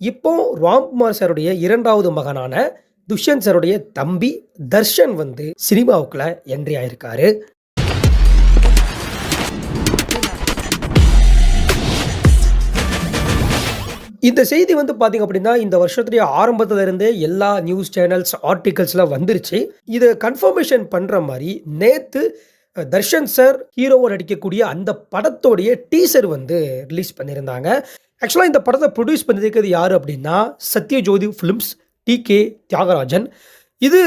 இப்போ ராம்குமார் சாருடைய இரண்டாவது மகனான துஷ்யந்த் சாருடைய தம்பி தர்ஷன் வந்து சினிமாவுக்குள்ள என்ட்ரி ஆயிருக்காரு. இந்த செய்தி வந்து பார்த்தீங்க அப்படின்னா இந்த வருஷத்துடைய ஆரம்பத்திலிருந்தே எல்லா நியூஸ் சேனல்ஸ் ஆர்டிகல்ஸ்லாம் வந்துருச்சு. இதை கன்ஃபர்மேஷன் பண்ணுற மாதிரி நேற்று தர்ஷன் சார் ஹீரோவை நடிக்கக்கூடிய அந்த படத்தோடைய டீசர் வந்து ரிலீஸ் பண்ணியிருந்தாங்க. ஆக்சுவலாக இந்த படத்தை ப்ரொடியூஸ் பண்ணியிருக்கிறது யார் அப்படின்னா Sathyajothi films T K Thyagarajan. இது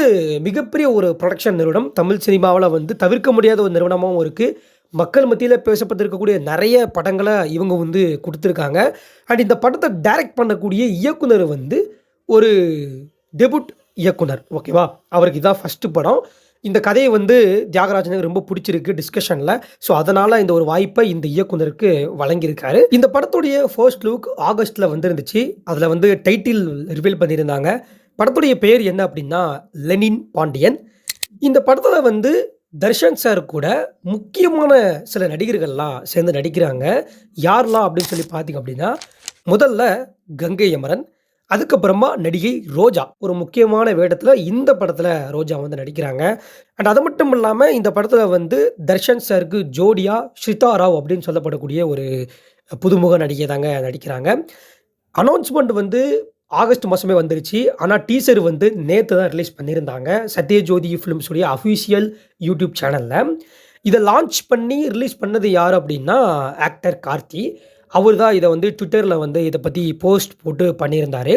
மிகப்பெரிய ஒரு ப்ரொடக்ஷன் நிறுவனம். தமிழ் சினிமாவில் வந்து தவிர்க்க முடியாத ஒரு நிறுவனமாகவும் இருக்குது மக்கள் மத்தியில் பேசப்பட்டிருக்கக்கூடிய நிறைய படங்களை இவங்க வந்து கொடுத்துருக்காங்க. அண்ட் இந்த படத்தை டைரக்ட் பண்ணக்கூடிய இயக்குனர் வந்து ஒரு டெபுட் இயக்குனர். ஓகேவா அவருக்கு இதான் ஃபஸ்ட்டு படம். இந்த கதையை வந்து தியாகராஜனுக்கு ரொம்ப பிடிச்சிருக்கு டிஸ்கஷனில் ஸோ அதனால் இந்த ஒரு வாய்ப்பை இந்த இயக்குனருக்கு வழங்கியிருக்காரு. இந்த படத்துடைய ஃபர்ஸ்ட் லுக் ஆகஸ்ட்டில் வந்துருந்துச்சு. அதில் வந்து டைட்டில் ரிவீல் பண்ணியிருந்தாங்க. படத்துடைய பேர் என்ன அப்படின்னா லெனின் பாண்டியன். இந்த படத்தில் வந்து தர்ஷன் சார் கூட முக்கியமான சில நடிகர்கள்லாம் சேர்ந்து நடிக்கிறாங்க. யாரெல்லாம் அப்படின்னு சொல்லி பார்த்தீங்க அப்படின்னா முதல்ல கங்கை அமரன் அதுக்கப்புறமா நடிகை ரோஜா. ஒரு முக்கியமான வேடத்தில் இந்த படத்தில் ரோஜா வந்து நடிக்கிறாங்க. அண்ட் அது மட்டும் இல்லாமல் இந்த படத்தில் வந்து தர்ஷன் சாருக்கு ஜோடியா ஸ்ரிதா ராவ் அப்படின்னு சொல்லப்படக்கூடிய ஒரு புதுமுக நடிகை தாங்க நடிக்கிறாங்க. அனௌன்ஸ்மெண்ட் வந்து ஆகஸ்ட் மாதமே வந்துருச்சு. ஆனால் டீசர் வந்து நேற்று தான் ரிலீஸ் பண்ணியிருந்தாங்க. சத்யஜோதி ஃபிலிம்ஸுடைய அஃபிஷியல் யூடியூப் சேனலில் இதை லான்ச் பண்ணி ரிலீஸ் பண்ணது யார் அப்படின்னா ஆக்டர் கார்த்தி. அவர் தான் இதை வந்து ட்விட்டரில் வந்து இதை பற்றி போஸ்ட் போட்டு பண்ணியிருந்தார்.